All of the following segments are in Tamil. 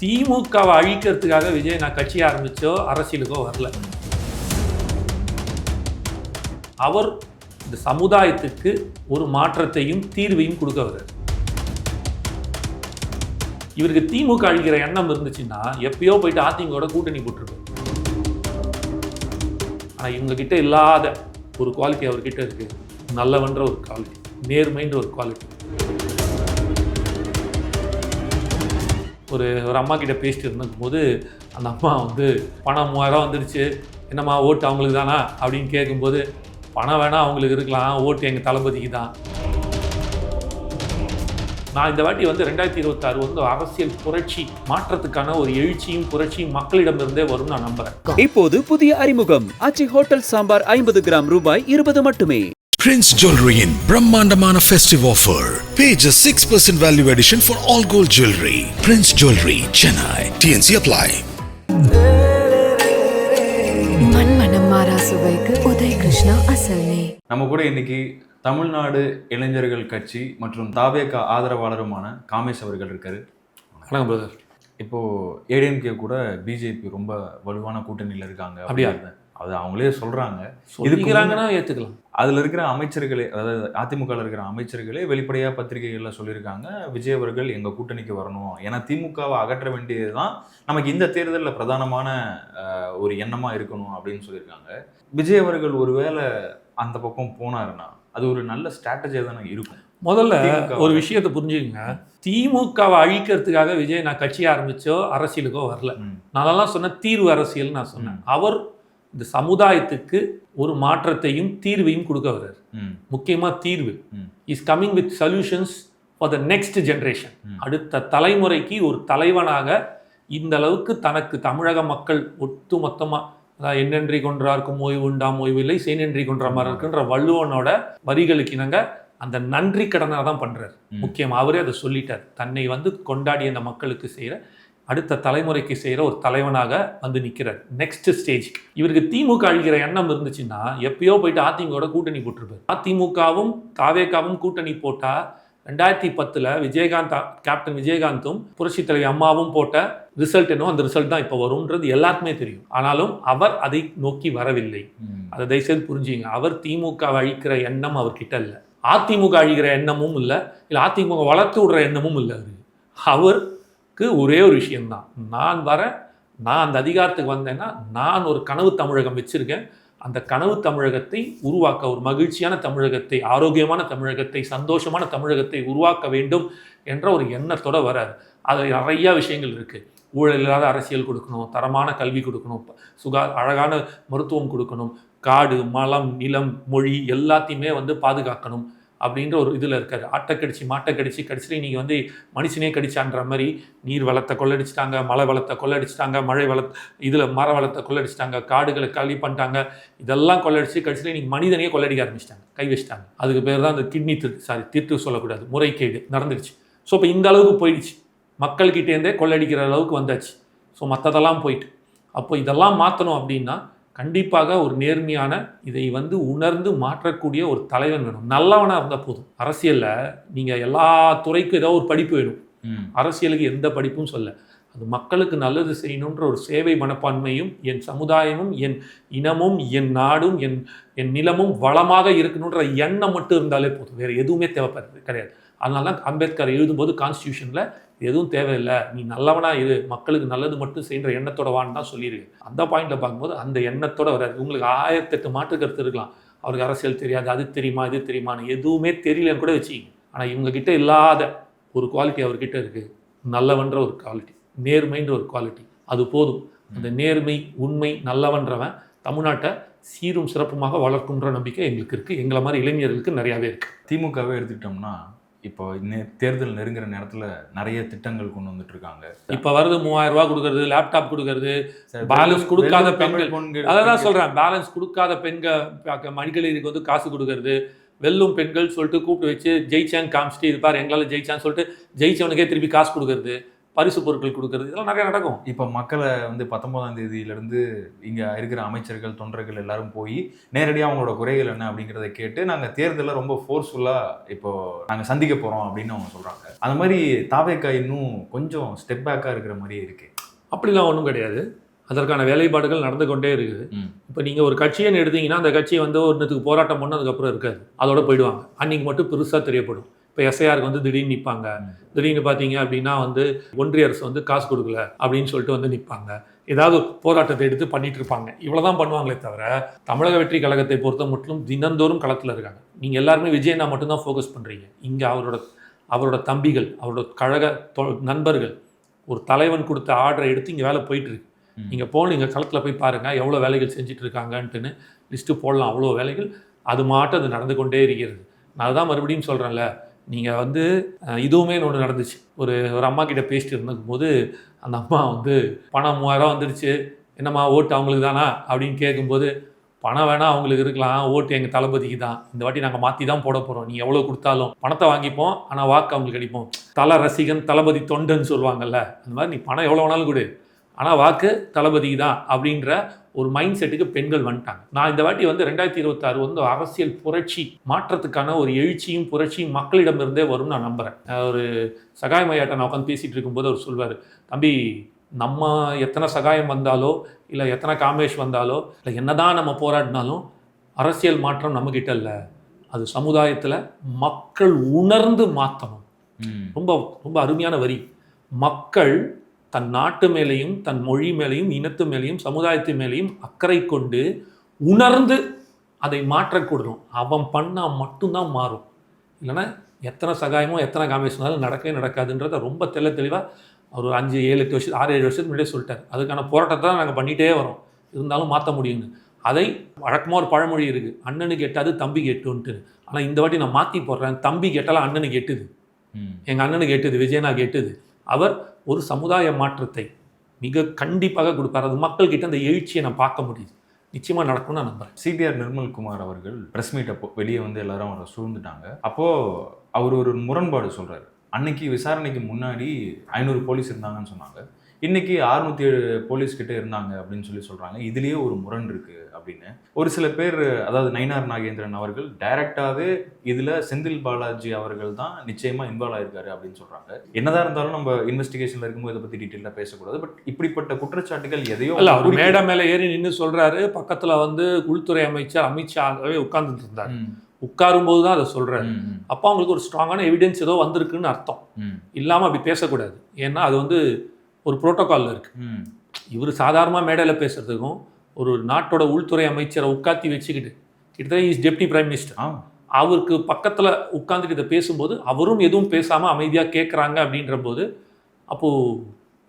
திமுகவை அழிக்கிறதுக்காக விஜய் நான் கட்சி ஆரம்பிச்சோ அரசியலுக்கோ வரல. அவர் இந்த சமுதாயத்துக்கு ஒரு மாற்றத்தையும் தீர்வையும் கொடுக்க வர்றார் இவருக்கு திமுக அழிக்கிற எண்ணம் இருந்துச்சுன்னா எப்பயோ போயிட்டு அதிமுக கூட்டணி போட்டிருப்பார். ஆனா இவங்க கிட்ட இல்லாத ஒரு குவாலிட்டி அவர்கிட்ட இருக்கு. நல்லவன்ற ஒரு குவாலிட்டி நேர்மைன்ற ஒரு குவாலிட்டி ஒரு ஒரு அம்மா கிட்ட பேசிட்டு இருந்தபோது அந்த அம்மா வந்து பணம் மூவாயிரம் வந்துடுச்சு என்னம்மா ஓட்டு அவங்களுக்கு தானா? அப்படின்னு கேட்கும்போது பணம் வேணால் அவங்களுக்கு இருக்கலாம். ஓட்டு எங்கள் தளபதிக்கு தான். நான் இந்த வாட்டி வந்து ரெண்டாயிரத்தி இருபத்தாறு வந்து அரசியல் புரட்சி மாற்றத்துக்கான ஒரு எழுச்சியும் புரட்சியும் மக்களிடமிருந்தே வரும்னு நான் நம்புறேன். இப்போது புதிய அறிமுகம். அச்சி ஹோட்டல் சாம்பார் ஐம்பது கிராம் ரூபாய் இருபது மட்டுமே. Prince Jewelry in Brahmandamana festive offer. Pay just 6% value addition for all gold jewelry. Prince Jewelry, Chennai. TNC apply. மண்மனம் மாறா சுவைக்கு உதய் கிருஷ்ணா அசல் நெய் நம்ம கூட இன்னைக்கு தமிழ்நாடு இளைஞர்கள் கட்சி மற்றும் தாவேகா ஆதரவாளருமான காமேஷ் அவர்கள் இருக்காரு வணக்கம் பிரதர் இப்போ ஏடிஎம்கே கூட பிஜேபி ரொம்ப வலுவான கூட்டணியில் இருக்காங்க அப்படியா? அப்படின்னு அது அவங்களே சொல்றாங்க. சொல்லிக்கிறாங்கன்னா ஏற்றுக்கலாம் அதுல இருக்கிற அமைச்சர்களே அதாவது அதிமுகவில் இருக்கிற அமைச்சர்களே வெளிப்படையா பத்திரிகைகள்ல சொல்லியிருக்காங்க விஜய் அவர்கள் எங்க கூட்டணிக்கு வரணும். ஏன்னா திமுகவை அகற்ற வேண்டியதுதான் நமக்கு இந்த தேர்தலில் பிரதானமான ஒரு எண்ணமா இருக்கணும் அப்படின்னு சொல்லியிருக்காங்க. விஜய் அவர்கள் ஒருவேளை அந்த பக்கம் போனாருன்னா அது ஒரு நல்ல ஸ்ட்ராட்டஜியாக தானே இருக்கும். முதல்ல ஒரு விஷயத்தை புரிஞ்சுக்கங்க. திமுகவை அழிக்கிறதுக்காக விஜய் நான் கட்சி ஆரம்பிச்சோ அரசியலுக்கோ வரல. நான் அதெல்லாம் சொன்ன தீர்வு அரசியல் நான் சொன்னேன். அவர் இந்த சமுதாயத்துக்கு ஒரு மாற்றத்தையும் தீர்வையும் கொடுக்க வர்றார். முக்கியமா தீர்வு. Is coming with solutions for the next generation. அடுத்த தலைமுறைக்கு ஒரு தலைவனாக இந்த அளவுக்கு தனக்கு தமிழக மக்கள் ஒட்டு மொத்தமா அதாவது என்னென்றி கொன்றார்க்கும் ஓய்வு உண்டாம் ஓய்வு இல்லை செய்நன்றி கொன்ற மாதிரி இருக்குன்ற வள்ளுவனோட வரிகளுக்கு இணங்க அந்த நன்றி கடனை தான் பண்றாரு. முக்கியமா அவரே அதை சொல்லிட்டார். தன்னை வந்து கொண்டாடிய அந்த மக்களுக்கு செய்யற அடுத்த தலைமுறைக்கு செய்யற ஒரு தலைவனாக வந்து நிக்கிறார். நெக்ஸ்ட் ஸ்டேஜ் இவருக்கு திமுக அழிக்கிற எண்ணம் இருந்துச்சுன்னா எப்பயோ போயிட்டு அதிமுக கூட்டணி போட்டிருப்பார். அதிமுகவும் தாவேகாவும் கூட்டணி போட்டா ரெண்டாயிரத்தி பத்துல விஜயகாந்த் கேப்டன் விஜயகாந்தும் புரட்சி தலைவி அம்மாவும் போட்ட ரிசல்ட் என்னவோ அந்த ரிசல்ட் தான் இப்போ வரும்ன்றது எல்லாருக்குமே தெரியும். ஆனாலும் அவர் அதை நோக்கி வரவில்லை. அதை தயவுசெய்து புரிஞ்சுங்க. அவர் திமுக அழிக்கிற எண்ணம் அவர்கிட்ட இல்லை. அதிமுக அழிக்கிற எண்ணமும் இல்லை. இல்லை அதிமுக வளர்த்து விடுற எண்ணமும் இல்லை அவரு எனக்கு ஒரே ஒரு விஷயந்தான் நான் வரேன் நான் அந்த அதிகாரத்துக்கு வந்தேன்னா நான் ஒரு கனவு தமிழகம் வச்சுருக்கேன். அந்த கனவு தமிழகத்தை உருவாக்க ஒரு மகிழ்ச்சியான தமிழகத்தை ஆரோக்கியமான தமிழகத்தை சந்தோஷமான தமிழகத்தை உருவாக்க வேண்டும் என்ற ஒரு எண்ணத்தோட வராது அதில் நிறையா விஷயங்கள் இருக்குது ஊழல் இல்லாத அரசியல் கொடுக்கணும் தரமான கல்வி கொடுக்கணும் சுகா அழகான மருத்துவம் கொடுக்கணும் காடு மலம் நிலம் மொழி எல்லாத்தையுமே வந்து பாதுகாக்கணும். அப்படின்ற ஒரு இதில் இருக்கார். ஆட்டை கடிச்சு மாட்டை கடிச்சு கடிச்சிட்டு நீங்கள் வந்து மனுஷனே கடிச்சான்ற மாதிரி நீர் வளத்தை கொள்ளடிச்சிட்டாங்க மழை வளத்தை கொள்ளடிச்சிட்டாங்க மழை வள இதில் மர வளத்தை கொள்ளடிச்சிட்டாங்க காடுகளை காலி பண்ணிட்டாங்க இதெல்லாம் கொள்ளடிச்சு கடிச்சிட்டு நீங்கள் மனிதனையே கொள்ளடிக்க ஆரம்பிச்சிட்டாங்க கை வச்சிட்டாங்க. அதுக்கு பேர் தான் அந்த கிட்னி திருட்டு சாரி திருட்டு சொல்லக்கூடாது முறைகேடு நடந்துடுச்சு ஸோ இப்போ இந்த அளவுக்கு போயிடுச்சு. மக்கள்கிட்டேருந்தே கொள்ளடிக்கிற அளவுக்கு வந்தாச்சு. ஸோ மற்றதெல்லாம் போயிட்டு. அப்போ இதெல்லாம் மாற்றணும் அப்படின்னா கண்டிப்பாக ஒரு நேர்மையான இதை வந்து உணர்ந்து மாற்றக்கூடிய ஒரு தலைவன் வேணும். நல்லவனாக இருந்தால் போதும். அரசியலில் நீங்கள் எல்லா துறைக்கும் ஏதோ ஒரு படிப்பு வேணும். அரசியலுக்கு எந்த படிப்பும் சொல்ல. அது மக்களுக்கு நல்லது செய்யணுன்ற ஒரு சேவை மனப்பான்மையும் என் சமுதாயமும் என் இனமும் என் நாடும் என் என் நிலமும் வளமாக இருக்கணுன்ற எண்ணம் மட்டும் இருந்தாலே போதும். வேறு எதுவுமே தேவைப்படுறது கிடையாது. அதனால தான் அம்பேத்கர் எழுதும்போது கான்ஸ்டியூஷனில் எதுவும் தேவையில்லை. நீ நல்லவனாக இரு. மக்களுக்கு நல்லது மட்டும் செய்கிற எண்ணத்தோட வான்னு தான் சொல்லியிருக்கு. அந்த பாயிண்ட்டில் பார்க்கும்போது அந்த எண்ணத்தோட வராது. உங்களுக்கு ஆயிரத்தெட்டு மாற்று கருத்து இருக்கலாம். அவருக்கு அரசியல் தெரியாது. அது தெரியுமா? இது தெரியுமான்னு எதுவுமே தெரியலன்னு கூட வச்சுக்கிங்க. ஆனால் இவங்கக்கிட்ட இல்லாத ஒரு குவாலிட்டி அவர்கிட்ட இருக்குது நல்லவன்ற ஒரு குவாலிட்டி நேர்மைன்ற ஒரு குவாலிட்டி அது போதும். அந்த நேர்மை உண்மை நல்லவன்றவன் தமிழ்நாட்டை சீரும் சிறப்புமாக வளர்க்குன்ற நம்பிக்கை எங்களுக்கு இருக்குது எங்களை மாதிரி இளைஞர்களுக்கு நிறையாவே இருக்குது திமுகவே எடுத்துக்கிட்டோம்னா இப்போ தேர்தல் நெருங்குற நேரத்துல நிறைய திட்டங்கள் கொண்டு வந்துட்டு இருக்காங்க இப்போ வருது மூவாயிரம் ரூபாய் கொடுக்கறது லேப்டாப் கொடுக்கறது வெல்லும் கொடுக்காத பெண்கள். பெண்கள் அதை தான் சொல்கிறேன் பேலன்ஸ் கொடுக்காத பெண்கள் மணிகளிருக்கு வந்து காசு கொடுக்கறது வெல்லும் பெண்கள் சொல்லிட்டு கூப்பிட்டு வச்சு ஜெயிச்சான் காமிச்சிட்டு இருப்பார் எங்களால் ஜெயிச்சான்னு சொல்லிட்டு ஜெயிச்சவனுக்கே திருப்பி காசு கொடுக்கறது. பரிசு பொருட்கள் கொடுக்கறது இதெல்லாம் நிறைய நடக்கும். இப்போ மக்களை வந்து பத்தொன்பதாம் தேதியிலிருந்து இங்க இருக்கிற அமைச்சர்கள் தொண்டர்கள் எல்லாரும் போய் நேரடியாக அவங்களோட குறைகள் என்ன அப்படிங்கிறத கேட்டு நாங்க தேர்தலில் ரொம்ப ஃபோர்ஸ்ஃபுல்லா இப்போ நாங்க சந்திக்க போறோம் அப்படின்னு அவங்க சொல்றாங்க. அந்த மாதிரி தாவேக்கா இன்னும் கொஞ்சம் ஸ்டெப் பேக்கா இருக்கிற மாதிரியே இருக்கு. அப்படிலாம் ஒன்றும் கிடையாது. அதற்கான வேலைப்பாடுகள் நடந்து கொண்டே இருக்குது. இப்போ நீங்கள் ஒரு கட்சின்னு எடுத்தீங்கன்னா அந்த கட்சி வந்து ஒன்றுத்துக்கு போராட்டம் பண்ண அதுக்கப்புறம் இருக்காது. அதோட போயிடுவாங்க. அன்னைக்கு மட்டும் பெருசாக தெரியப்படும். இப்போ எஸ்ஐஆருக்கு வந்து திடீர்னு நிற்பாங்க. திடீர்னு பார்த்தீங்க அப்படின்னா வந்து ஒன்றிய அரசு வந்து காசு கொடுக்கல அப்படின்னு சொல்லிட்டு வந்து நிற்பாங்க. ஏதாவது போராட்டத்தை எடுத்து பண்ணிட்டு இருப்பாங்க. இவ்வளவுதான் பண்ணுவாங்களே தவிர தமிழக வெற்றி கழகத்தை பொறுத்த மட்டும் தினந்தோறும் களத்தில் இருக்காங்க. நீங்கள் எல்லாருமே விஜயனா மட்டும்தான் ஃபோக்கஸ் பண்ணுறீங்க இங்கே அவரோட அவரோட தம்பிகள் அவரோட கழக தொ- நண்பர்கள் ஒரு தலைவன் கொடுத்த ஆர்டரை எடுத்து இங்கே வேலை போயிட்டு இருக்கு. ம். நீங்கள் போன நீங்கள் களத்தில் போய் பாருங்கள் எவ்வளோ வேலைகள் செஞ்சுட்டு இருக்காங்கன்ட்டுன்னு லிஸ்ட்டு போடலாம். அவ்வளோ வேலைகள். அது மாட்டும் அது நடந்து கொண்டே இருக்கிறது. நான் அதுதான் மறுபடியும் சொல்கிறேன்ல நீங்கள் வந்து இதுவுமே ஒன்று நடந்துச்சு. ஒரு ஒரு அம்மா கிட்ட பேசிட்டு இருந்தபோது அந்த அம்மா வந்து பணம் மூவாயிரம் வந்துடுச்சு என்னம்மா ஓட்டு அவங்களுக்கு தானா? அப்படின்னு கேட்கும்போது பணம் வேணால் அவங்களுக்கு இருக்கலாம். ஓட்டு எங்கள் தளபதிக்கு தான். இந்த வாட்டி நாங்கள் மாற்றி தான் போட போகிறோம் நீ எவ்வளோ கொடுத்தாலும் பணத்தை வாங்கிப்போம். ஆனால் வாக்கு அவங்களுக்கு அடிப்போம். தலை ரசிகன் தளபதி தொண்டன்னு சொல்லுவாங்கல்ல. அந்த மாதிரி நீ பணம் எவ்வளோ வேணாலும் கொடு. ஆனால் வாக்கு தளபதிக்கு தான் அப்படின்ற ஒரு மைண்ட் செட்டுக்கு பெண்கள் வந்துட்டாங்க. நான் இந்த வாட்டி வந்து ரெண்டாயிரத்தி இருபத்தாறு வந்து அரசியல் புரட்சி மாற்றத்துக்கான ஒரு எழுச்சியும் புரட்சியும் மக்களிடமிருந்தே வரும்னு நான் நம்புகிறேன் ஒரு சகாய மையாட்ட நான் உட்காந்து பேசிகிட்டு இருக்கும்போது அவர் சொல்வார் தம்பி நம்ம எத்தனை சகாயம் வந்தாலோ இல்லை எத்தனை காமேஷ் வந்தாலோ இல்லை என்னதான் நம்ம போராடினாலும் அரசியல் மாற்றம் நம்மக்கிட்ட இல்லை. அது சமுதாயத்தில் மக்கள் உணர்ந்து மாற்றணும். ரொம்ப ரொம்ப அருமையான வரி. மக்கள் தன் நாட்டு மேலேயும் தன் மொழி மேலேயும் இனத்து மேலேயும் சமுதாயத்து மேலேயும் அக்கறை கொண்டு உணர்ந்து அதை மாற்றக்கூடணும் அவன் பண்ணால் மட்டும்தான் மாறும். இல்லைன்னா எத்தனை சகாயமோ எத்தனை காமிஷனாலும் நடக்கவே நடக்காதுன்றத ரொம்ப தெள்ள தெளிவாக ஒரு அஞ்சு ஏழு எட்டு வருஷம் ஆறு ஏழு வருஷத்துக்கு முன்னாடியே சொல்லிட்டார். அதுக்கான போராட்டத்தை தான் நாங்கள் பண்ணிகிட்டே வரோம். இருந்தாலும் மாற்ற முடியும்னு. அதை வழக்கமாக ஒரு பழமொழி இருக்குது அண்ணனுக்கு எட்டாது தம்பிக்கு எட்டுன்ட்டு ஆனால் இந்த வாட்டி நான் மாற்றி போடுறேன். தம்பி கேட்டாலும் அண்ணனுக்கு எட்டுது ம். எங்கள் அண்ணனுக்கு எட்டுது விஜயனா எட்டுது அவர் ஒரு சமுதாய மாற்றத்தை மிக கண்டிப்பாக கொடுப்பார். அது மக்கள்கிட்ட அந்த எழுச்சியை நான் பார்க்க முடியுது. நிச்சயமாக நடக்கும்னு நான் நம்புகிறேன் சிபிஆர் நிர்மல்குமார் அவர்கள் ப்ரெஸ் மீட் அப்போ வெளியே வந்து எல்லாரும் அவரை சூழ்ந்துட்டாங்க. அப்போது அவர் ஒரு முரண்பாடு சொல்கிறார் அன்னைக்கு விசாரணைக்கு முன்னாடி ஐநூறு போலீஸ் இருந்தாங்கன்னு சொன்னாங்க. இன்னைக்கு அறுநூத்தி ஏழு போலீஸ் கிட்ட இருந்தாங்க அப்படின்னு சொல்லி சொல்றாங்க. இதுலயே ஒரு முரண் இருக்கு அப்படின்னு. ஒரு சில பேர் அதாவது நயினார் நாகேந்திரன் அவர்கள் டைரக்டாவே இதுல செந்தில் பாலாஜி அவர்கள் தான் நிச்சயமா இன்வால்வ் ஆயிருக்காரு அப்படின்னு சொல்றாங்க. என்னதான் இருந்தாலும் நம்ம இன்வெஸ்டிகேஷன்ல இருக்கும்போது இதை பத்தி டீட்டெயிலா பேசக்கூடாது. பட் இப்படிப்பட்ட குற்றச்சாட்டுகள் எதையோ இல்ல அவர் மேடை மேலே ஏறி நின்று சொல்றாரு. பக்கத்துல வந்து உள்துறை அமைச்சர் அமித்ஷாவே உட்கார்ந்துட்டு இருந்தார். உட்காரும் போது தான் அதை ம், அப்போ அவங்களுக்கு ஒரு ஸ்ட்ராங்கான எவிடன்ஸ் ஏதோ வந்திருக்குன்னு அர்த்தம். ம், இல்லாம அப்படி பேசக்கூடாது. ஏன்னா அது வந்து ஒரு புரோட்டோகால்ல இருக்கு. ம். இவர் சாதாரணமாக மேடையில் பேசுறதுக்கும் ஒரு நாட்டோட உள்துறை அமைச்சரை உட்காத்தி வச்சுக்கிட்டு கிட்டத்தட்ட இஸ் டெப்டி பிரைம் மினிஸ்டர் அவருக்கு பக்கத்தில் உட்காந்துட்டு இதை பேசும்போது அவரும் எதுவும் பேசாமல் அமைதியாக கேட்குறாங்க அப்படின்ற போது அப்போது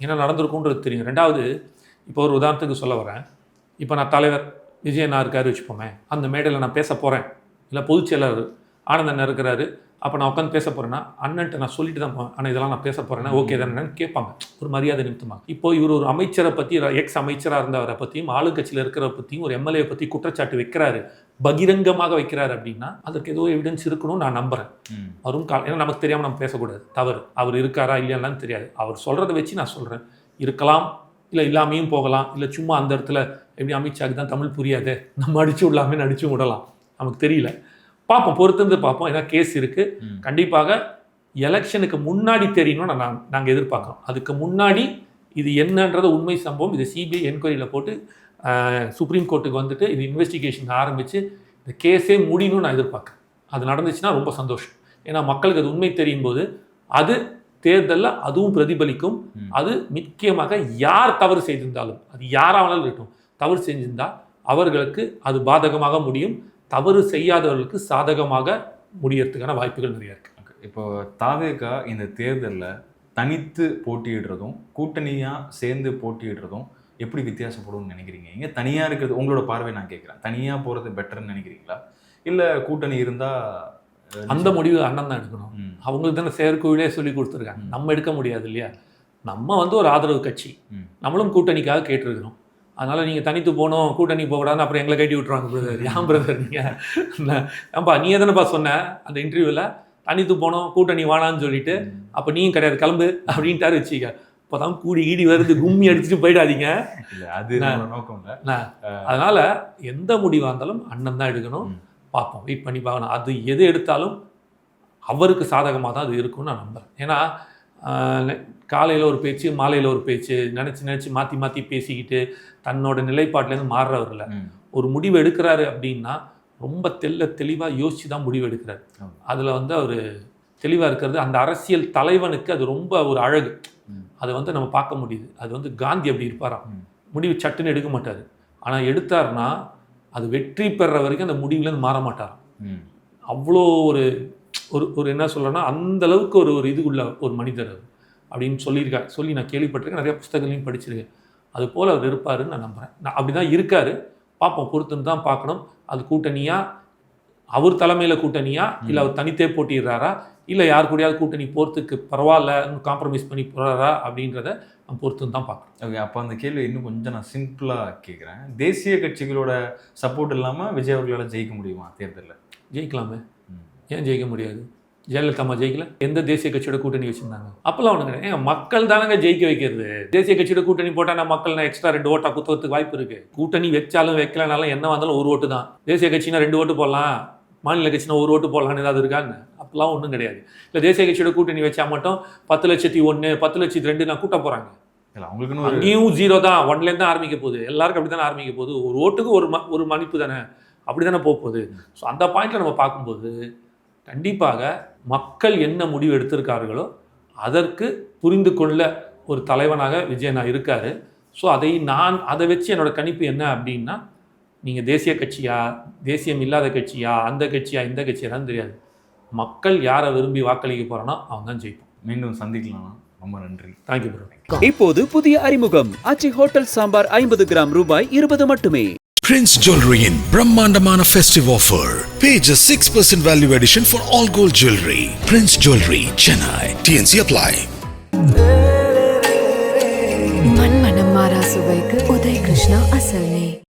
என்ன நடந்திருக்குன்றது தெரியும். ரெண்டாவது இப்போ ஒரு உதாரணத்துக்கு சொல்ல வரேன். இப்போ நான் தலைவர் விஜயண்ணா இருக்காரு வச்சுப்போமே அந்த மேடையில் நான் பேச போகிறேன் இல்லை பொதுச் செயலாளர் ஆனந்தன் இருக்கிறாரு. அப்போ நான் உட்காந்து பேச போகிறேன்னா அண்ணன்ட்ட நான் சொல்லிட்டு தான் ஆனால் இதெல்லாம் நான் பேச போகிறேன்னா ஓகே தானே கேட்பாங்க. ஒரு மரியாதை நிமித்தமாக இப்போ இவர் ஒரு அமைச்சரை பற்றி எக்ஸ் அமைச்சராக இருந்தவரை பற்றியும் ஆளுங்கட்சியில் இருக்கிற பற்றியும் ஒரு எம்எல்ஏ பற்றி குற்றச்சாட்டு வைக்கிறாரு பகிரங்கமாக வைக்கிறாரு அப்படின்னா அதற்கு ஏதோ எவிடன்ஸ் இருக்கணும்னு நான் நம்புறேன். ம். அவரும் கால் ஏன்னா நமக்கு தெரியாமல் நம்ம பேசக்கூடாது. தவறு. அவர் இருக்காரா இல்லையான்னு தெரியாது. அவர் சொல்கிறத வச்சு நான் சொல்கிறேன் இருக்கலாம் இல்லை இல்லாமையும் போகலாம் இல்லை சும்மா அந்த இடத்துல எப்படி அமித்ஷாக்கு தான் தமிழ் புரியாது நம்ம அடிச்சு விடலாமே அடிச்சு விடலாம். நமக்கு தெரியல. பார்ப்போம் பொறுத்திருந்து பார்ப்போம் ஏன்னா கேஸ் இருக்குது. கண்டிப்பாக எலெக்ஷனுக்கு முன்னாடி தெரியணும்னு நான் நாங்கள் எதிர்பார்க்குறோம். அதுக்கு முன்னாடி இது என்னன்றத உண்மை சம்பவம் இது சிபிஐ என்கொயரியில் போட்டு சுப்ரீம் கோர்ட்டுக்கு வந்துட்டு இது இன்வெஸ்டிகேஷன் ஆரம்பித்து இந்த கேஸே முடியணும்னு நான் எதிர்பார்க்குறேன். அது நடந்துச்சுன்னா ரொம்ப சந்தோஷம். ஏன்னா மக்களுக்கு அது உண்மை தெரியும் போது அது தேர்தலில் அதுவும் பிரதிபலிக்கும். அது முக்கியமாக யார் தவறு செய்திருந்தாலும் அது யாராவனாலும் இருக்கட்டும் தவறு செஞ்சிருந்தா அவர்களுக்கு அது பாதகமாக முடியும். தவறு செய்யாதவர்களுக்கு சாதகமாக முடியறதுக்கான வாய்ப்புகள் நிறைய இருக்கு. Okay. இப்போ தாவேகா இந்த தேர்தலில் தனித்து போட்டியிடுறதும் கூட்டணியா சேர்ந்து போட்டியிடுறதும் எப்படி வித்தியாசப்படும்னு நினைக்கிறீங்க? இங்க தனியா இருக்கிறது உங்களோட பார்வை நான் கேட்குறேன் தனியா போறது பெட்டர்னு நினைக்கிறீங்களா? இல்ல கூட்டணி இருந்தா அஹ், அந்த முடிவு அண்ணன் தான் எடுக்கணும். அவங்களுக்கு தானே செயற்குழுவே சொல்லி கொடுத்துருக்காங்க. நம்ம எடுக்க முடியாது இல்லையா? நம்ம வந்து ஒரு ஆதரவு கட்சி. நம்மளும் கூட்டணிக்காக கேட்டிருக்கிறோம். அதனால நீங்க தனித்து போகணும் கூட்டணி போகக்கூடாதுன்னு அப்புறம் எங்களை கட்டி விட்டுருவாங்க பிரதர் ஏன் பிரதர் நீங்க? நான், ஏன்பா நீ தானேப்பா சொன்ன அந்த இன்டர்வியூவில் தனித்து போனோம் கூட்டணி வானான்னு சொல்லிட்டு அப்போ நீயும் கிடையாது கிளம்பு அப்படின்ட்டாரு வச்சுக்க. இப்போதான் கூடி கீடி வருது கும்மி அடிச்சுட்டு போயிடாதீங்க. அது நோக்கம் அதனால எந்த முடிவாக இருந்தாலும் அண்ணன் தான் எடுக்கணும். பார்ப்போம் வெயிட் பண்ணி பார்க்கணும். அது எது எடுத்தாலும் அவருக்கு சாதகமாக தான் அது இருக்கும்னு நான் நம்புறேன். ஏன்னா காலையில் ஒரு பேச்சு மாலையில் ஒரு பேச்சு நினச்சி நினச்சி மாற்றி மாற்றி பேசிக்கிட்டு தன்னோட நிலைப்பாட்டிலேருந்து மாறுறவர் இல்ல. ஒரு முடிவு எடுக்கிறாரு அப்படின்னா ரொம்ப தெல்ல தெளிவாக யோசிச்சு தான் முடிவு எடுக்கிறாரு. அதில் வந்து அவர் தெளிவாக இருக்கிறது அந்த அரசியல் தலைவனுக்கு அது ரொம்ப ஒரு அழகு. அதை வந்து நம்ம பார்க்க முடியுது அது வந்து காந்தி அப்படி இருப்பாராம். முடிவு சட்டுன்னு எடுக்க மாட்டார் ஆனால் எடுத்தாருன்னா அது வெற்றி பெற வரைக்கும் அந்த முடிவுலேருந்து மாற மாட்டாராம் ம். அவ்வளோ ஒரு ஒரு ஒரு என்ன சொல்கிறேன்னா அந்த அளவுக்கு ஒரு ஒரு இது உள்ள ஒரு மனிதர் அப்படின்னு சொல்லியிருக்காரு. சொல்லி நான் கேள்விப்பட்டிருக்கேன். நிறைய புஸ்தகங்களையும் படிச்சிருக்கேன். அது போல் அவர் இருப்பாருன்னு நான் நம்புகிறேன் நான் அப்படி தான் இருக்காரு. பார்ப்போம். பொறுத்துன்னு தான் பார்க்கணும். அது கூட்டணியா? அவர் தலைமையில் கூட்டணியா? இல்லை அவர் தனித்தே போட்டிடுறாரா இல்லை யார் கூடயாவது கூட்டணி போகிறதுக்கு பரவாயில்ல காம்ப்ரமைஸ் பண்ணி போகிறாரா அப்படின்றத நம்ம பொறுத்துன்னு தான் பார்க்கணும். ஓகே. அப்போ அந்த கேள்வி இன்னும் கொஞ்சம் நான் சிம்பிளாக கேட்குறேன் தேசிய கட்சிகளோட சப்போர்ட் இல்லாமல் விஜய் அவர்களால் ஜெயிக்க முடியுமா தேர்தலில்? ஜெயிக்கலாமே. ஏன் ஜெயிக்க முடியாது? ஜெயலலிதா அம்மா ஜெயிக்கல? எந்த தேசிய கட்சியோட கூட்டணி வச்சிருந்தாங்க? அப்பெல்லாம் ஒன்றுங்க ஏங்க மக்கள் தானங்க ஜெயிக்க வைக்கிறது. தேசிய கட்சியோட கூட்டணி போட்டால் நான் மக்கள் நான் எக்ஸ்ட்ரா ரெண்டு ஓட்டா குத்துறதுக்கு வாய்ப்பு இருக்கு. கூட்டணி வச்சாலும் வைக்கலனாலும் என்ன வந்தாலும் ஒரு ஓட்டு தான். தேசிய கட்சினா ரெண்டு ஓட்டு போடலாம். மாநில கட்சினா ஒரு ஓட்டு போடலாம்னு ஏதாவது இருக்கான்னு? அப்பெல்லாம் ஒன்றும் கிடையாது. இல்லை தேசிய கட்சியோட கூட்டணி வச்சா மட்டும் பத்து லட்சத்தி ஒன்று பத்து லட்சத்தி ரெண்டு நான் கூட்ட போகிறாங்க அவங்களுக்குன்னு அங்கேயும் ஜீரோ தான். ஒன்லேருந்து தான் ஆரம்பிக்க போகுது. எல்லாருக்கும் அப்படி தானே ஆரம்பிக்க போகுது. ஒரு ஓட்டுக்கு ஒரு ம ஒரு மதிப்பு தானே? அப்படி தானே போக போகுது. ஸோ அந்த பாயிண்ட்ல நம்ம பார்க்கும்போது கண்டிப்பாக மக்கள் என்ன முடிவு எடுத்திருக்கார்களோ அதற்கு புரிந்து கொள்ள ஒரு தலைவனாக விஜயனா இருக்காரு. ஸோ அதை நான் அதை வச்சு என்னோட கணிப்பு என்ன அப்படின்னா நீங்கள் தேசிய கட்சியா தேசியம் இல்லாத கட்சியா அந்த கட்சியா இந்த கட்சியான்னு தெரியாது. மக்கள் யாரை விரும்பி வாக்களிக்க போகிறானோ அவன் தான் ஜெயிப்பான். மீண்டும் சந்திக்கலாம். ரொம்ப நன்றி. தேங்க்யூ ப்ரோ இப்போது புதிய அறிமுகம். ஆச்சி ஹோட்டல் சாம்பார் ஐம்பது கிராம் ரூபாய் இருபது மட்டுமே. Prince Jewelry in Brahmandamana Festive Offer. Page a 6% value addition for all gold jewelry. Prince Jewelry, Chennai. TNC Apply.